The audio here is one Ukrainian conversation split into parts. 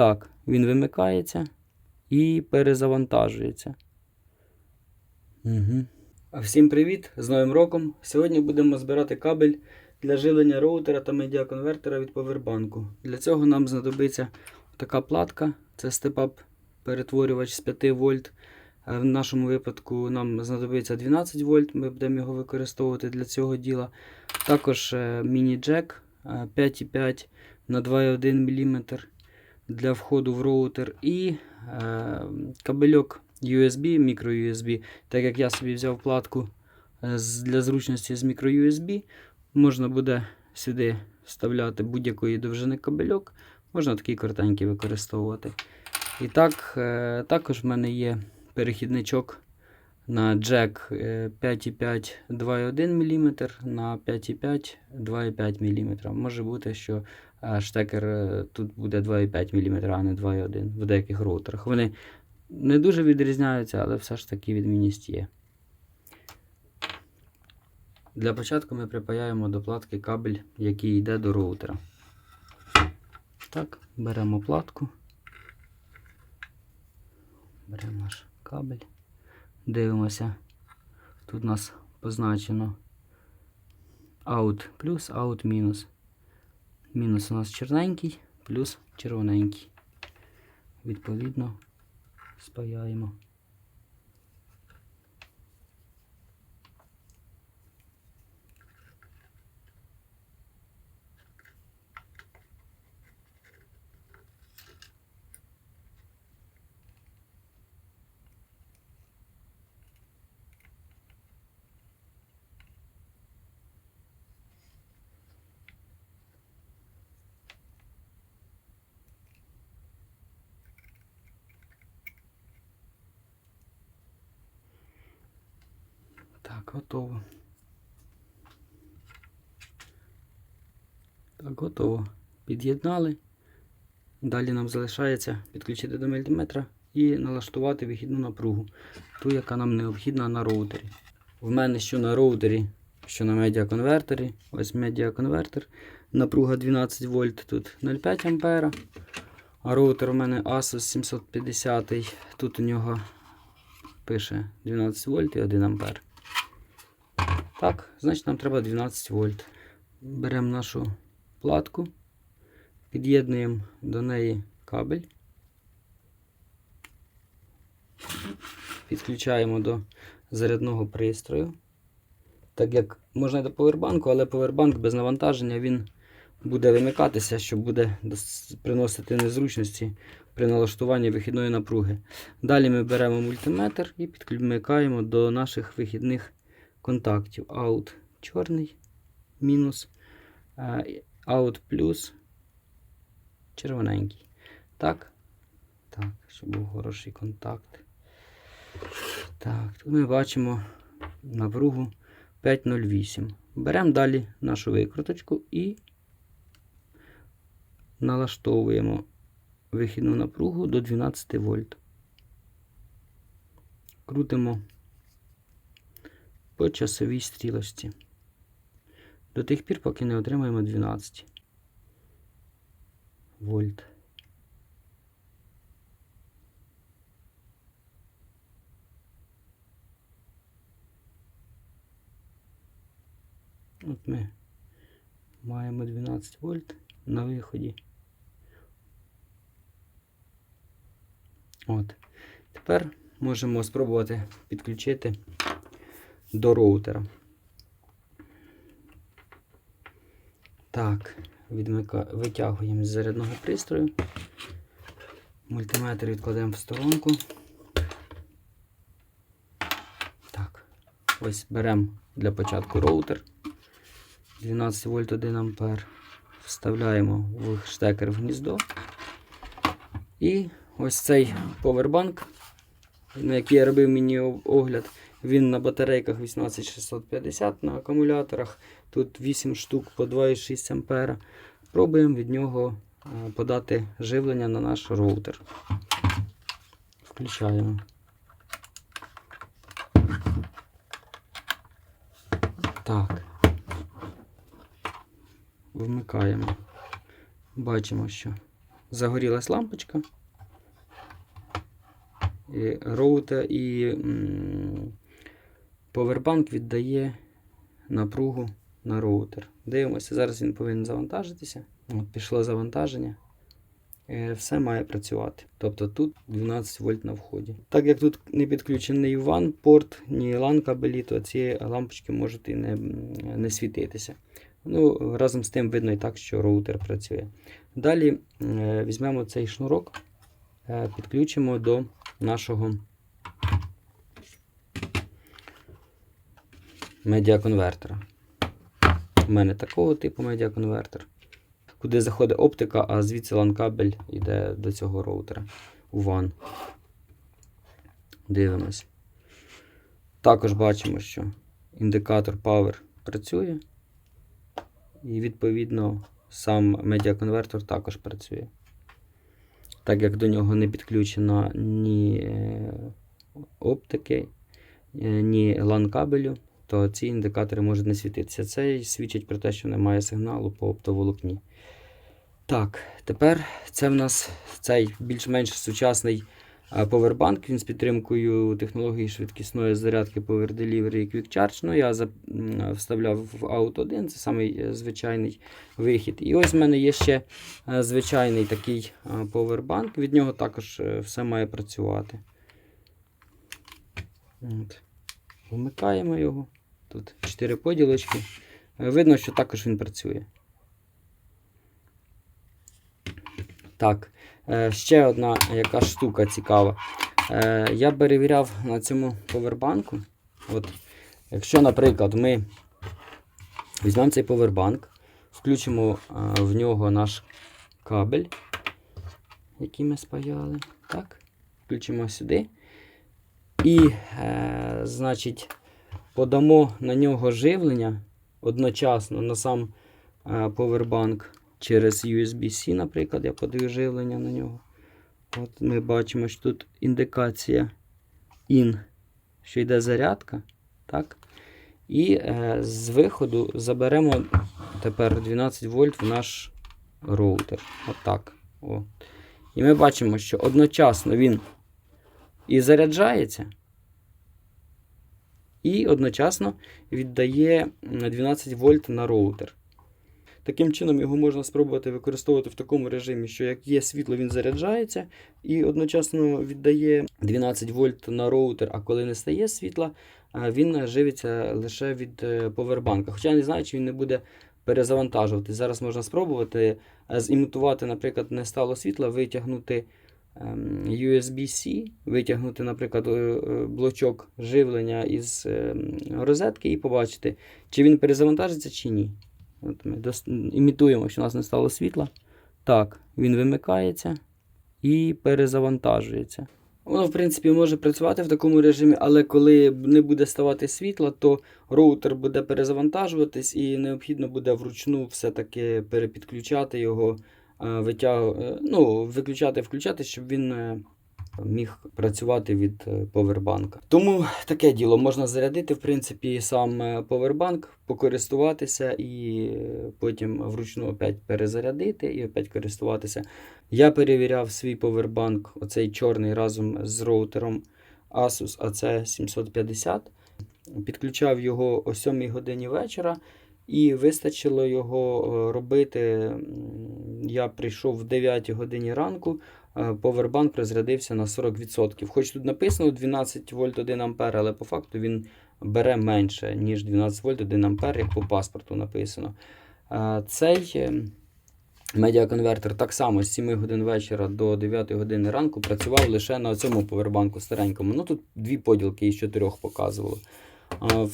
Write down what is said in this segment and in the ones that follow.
Так, він вимикається і перезавантажується. Угу. Всім привіт! З Новим роком! Сьогодні будемо збирати кабель для живлення роутера та медіаконвертера від повербанку. Для цього нам знадобиться така платка. Це степап перетворювач з 5 вольт. Е, В нашому випадку нам знадобиться 12 вольт, ми будемо його використовувати для цього діла. Також е, міні-джек е, 5,5 на 2,1 мм для входу в роутер і е, кабельок USB, мікро-USB. Так як я собі взяв платку е, для зручності з мікро-USB, можна буде сюди вставляти будь-якої довжини кабельок, можна такий коротенький використовувати. І так, е, також в мене є перехідничок на джек е, 5,5 2,1 мм на 5,5 2,5 мм. Може бути, що е, штекер е, тут буде 2,5 мм, а не 2,1 в деяких роутерах. Вони не дуже відрізняються, але все ж таки відмінність є. Для початку ми припаяємо до платки кабель, який йде до роутера. Так, беремо платку. Беремо наш кабель. Дивимося. Тут у нас позначено out плюс, out мінус. Мінус у нас чорненький, плюс червоненький. Відповідно, спаяємо. Так, готово. Так, готово. Під'єднали. Далі нам залишається підключити до мультиметра і налаштувати вихідну напругу, ту, яка нам необхідна на роутері. В мене що на роутері, що на медіаконвертері. Ось медіаконвертер. Напруга 12 вольт, тут 0,5 ампера. А роутер у мене Asus 750. Тут у нього пише 12 вольт і 1 ампер. Так, значить нам треба 12 вольт. Беремо нашу платку, під'єднуємо до неї кабель, підключаємо до зарядного пристрою. Так як можна до повербанку, але повербанк без навантаження він буде вимикатися, що буде приносити незручності при налаштуванні вихідної напруги. Далі ми беремо мультиметр і підмикаємо до наших вихідних контактів. Out чорний, мінус, е, out плюс, червоненький. Так. Так, щоб був хороший контакт. Так, тут ми бачимо напругу 508. Беремо далі нашу викруточку і налаштовуємо вихідну напругу до 12 вольт. Крутимо по часовій стрілочці. До тих пір, поки не отримаємо 12 вольт. От ми маємо 12 вольт на виході. От. Тепер можемо спробувати підключити до роутера. Так, відмика... витягуємо з зарядного пристрою. Мультиметр відкладемо в сторонку. Так, ось беремо для початку роутер. 12 вольт 1 ампер. Вставляємо в штекер в гніздо. І ось цей повербанк, на який я робив міні-огляд, він на батарейках 18650 на акумуляторах. Тут 8 штук по 2,6 ампера. Пробуємо від нього е, подати живлення на наш роутер. Включаємо. Так. Вмикаємо. Бачимо, що загорілась лампочка. І роутер і повербанк віддає напругу на роутер. Дивимося, зараз він повинен завантажитися. От, пішло завантаження. Е, Все має працювати. Тобто тут 12 вольт на вході. Так як тут не підключений WAN порт, ні LAN кабелі, то ці лампочки можуть і не, не світитися. Ну, разом з тим видно і так, що роутер працює. Далі е, візьмемо цей шнурок, е, підключимо до нашого медіаконвертера. У мене такого типу медіаконвертер, куди заходить оптика, а звідси LAN кабель йде до цього роутера у WAN. Дивимось. Також бачимо, що індикатор Power працює. І відповідно сам медіаконвертер також працює. Так як до нього не підключено ні е, оптики, е, ні LAN кабелю, то ці індикатори можуть не світитися. Це свідчить про те, що немає сигналу по оптоволокні. Так, тепер це в нас цей більш-менш сучасний повербанк. Він з підтримкою технології швидкісної зарядки Power Delivery і Quick Charge. Ну, я вставляв в Out 1, це самий е, звичайний вихід. І ось в мене є ще е, звичайний такий повербанк. Від нього також е, все має працювати. От. Вмикаємо його. Тут 4 поділочки. Е, Видно, що також він працює. Так, е, ще одна яка штука цікава. Е, Я перевіряв на цьому повербанку. От, якщо, наприклад, ми візьмемо цей повербанк, включимо в нього наш кабель, який ми спаяли. Так, включимо сюди. І, значить, подамо на нього живлення одночасно на сам е, повербанк через USB-C, наприклад, я подаю живлення на нього. От ми бачимо, що тут індикація IN, що йде зарядка. Так? І е, з виходу заберемо тепер 12 вольт в наш роутер. Отак. О. І ми бачимо, що одночасно він і заряджається, і одночасно віддає 12 вольт на роутер. Таким чином його можна спробувати використовувати в такому режимі, що як є світло, він заряджається і одночасно віддає 12 вольт на роутер, а коли не стає світла, він живиться лише від е, повербанка. Хоча я не знаю, чи він не буде перезавантажувати. Зараз можна спробувати е, зімітувати, наприклад, не стало світла, витягнути USB-C, витягнути, наприклад, е, е, блочок живлення із ем, розетки і побачити, чи він перезавантажиться, чи ні. От ми імітуємо, що у нас не стало світла. Так, він вимикається і перезавантажується. Воно, в принципі, може працювати в такому режимі, але коли не буде ставати світла, то роутер буде перезавантажуватись і необхідно буде вручну все-таки перепідключати його, витяг... е, ну, виключати, включати, щоб він е, міг працювати від е, повербанка. Тому таке діло можна зарядити, в принципі, сам е, повербанк, покористуватися і е, потім вручну опять перезарядити і опять користуватися. Я перевіряв свій повербанк, оцей чорний разом з роутером Asus AC750. Підключав його о 7 годині вечора. І вистачило його е, робити. Я прийшов в 9 годині ранку, е, повербанк розрядився на 40%. Хоч тут написано 12 вольт 1 ампер, але по факту він бере менше, ніж 12 вольт 1 ампер, як по паспорту написано. Е, Цей медіаконвертер так само з 7 годин вечора до 9 години ранку працював лише на цьому повербанку старенькому. Ну тут дві поділки із чотирьох показувало.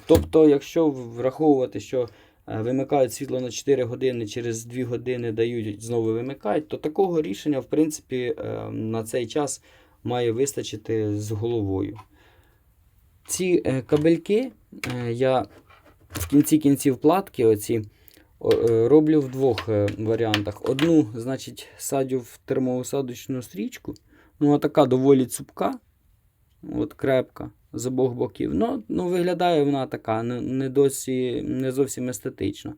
Тобто, якщо враховувати, що вимикають світло на 4 години, через 2 години дають, знову вимикають, то такого рішення, в принципі, е, на цей час має вистачити з головою. Ці е, кабельки е, я в кінці кінців платки оці е, роблю в двох е, варіантах. Одну, значить, садю в термоусадочну стрічку. Ну, а така доволі цупка, от крепка з обох боків. Ну, ну виглядає вона така, не, досі, не зовсім естетично.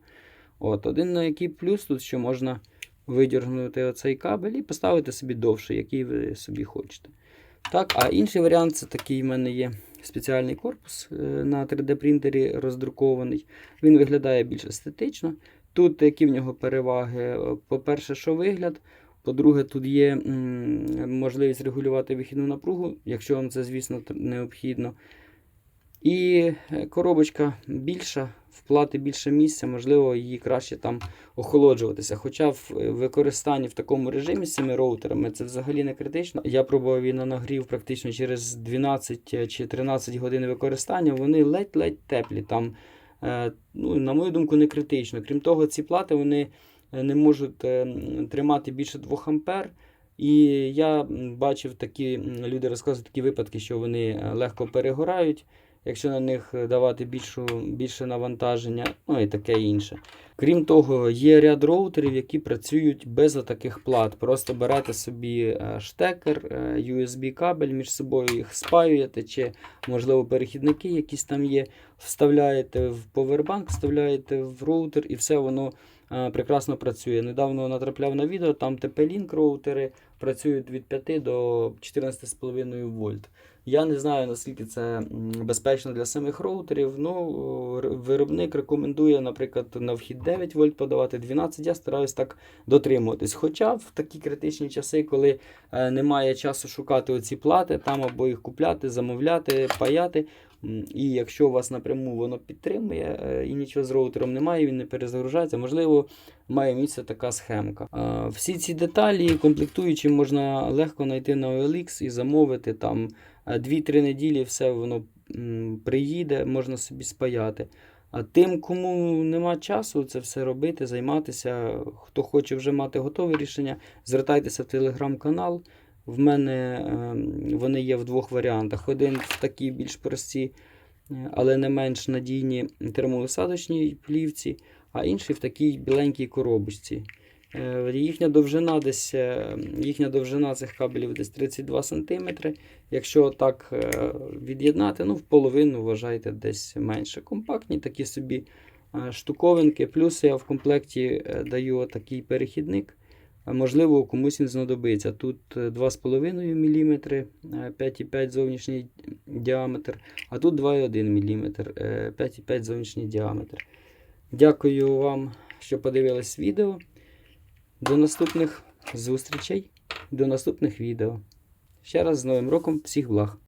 От, один на який плюс тут, що можна видіргнути оцей кабель і поставити собі довше, який ви собі хочете. Так, а інший варіант це такий в мене є спеціальний корпус е, на 3D принтері роздрукований. Він виглядає більш естетично. Тут які в нього переваги? По-перше, що вигляд. По-друге, тут є можливість регулювати вихідну напругу, якщо вам це, звісно, необхідно. І е, коробочка більша, вплати більше місця, можливо, її краще там охолоджуватися. Хоча в е, використанні в такому режимі з цими роутерами це взагалі не критично. Я пробував її на нагрів практично через 12 чи 13 годин використання. Вони ледь-ледь теплі. Там, е, ну, на мою думку, не критично. Крім того, ці плати вони е, не можуть е, тримати більше 2 ампер. І я бачив такі люди розказують такі випадки, що вони е, легко перегорають, якщо на них е, давати більшу, більше навантаження, ну і таке інше. Крім того, є ряд роутерів, які працюють без таких плат. Просто берете собі е, штекер, е, USB кабель між собою їх спаюєте, чи, можливо, перехідники якісь там є, вставляєте в повербанк, вставляєте в роутер, і все воно е, прекрасно працює. Недавно натрапляв на відео, там TP-Link роутери працюють від 5 до 14,5 вольт. Я не знаю, наскільки це безпечно для самих роутерів. Ну, виробник рекомендує, наприклад, на вхід 9 вольт подавати 12. Я стараюсь так дотримуватись. Хоча в такі критичні часи, коли е, немає часу шукати оці плати, там або їх купляти, замовляти, паяти. І якщо вас напряму воно підтримує е, і нічого з роутером немає, він не перезагружається, можливо, має місце така схемка. Всі ці деталі комплектуючі можна легко знайти на OLX і замовити там 2-3 неділі, все воно приїде, можна собі спаяти. А тим, кому нема часу це все робити, займатися, хто хоче вже мати готове рішення, звертайтеся в телеграм-канал. В мене ем, вони є в двох варіантах. Один в такій більш простій, е, але не менш надійній термоусадочній плівці, а інший в такій біленькій коробочці. Е, Їхня довжина десь е, їхня довжина цих кабелів десь 32 см. Якщо так від'єднати, ну в половину вважайте десь менше. Компактні такі собі штуковинки. Плюс я в комплекті даю такий перехідник. Можливо, комусь він знадобиться. Тут е, 2,5 мм, е, 5,5 зовнішній діаметр, а тут 2,1 мм, е, 5,5 зовнішній діаметр. Дякую вам, що подивились відео. До наступних зустрічей, до наступних відео. Ще раз з Новим роком, всіх благ!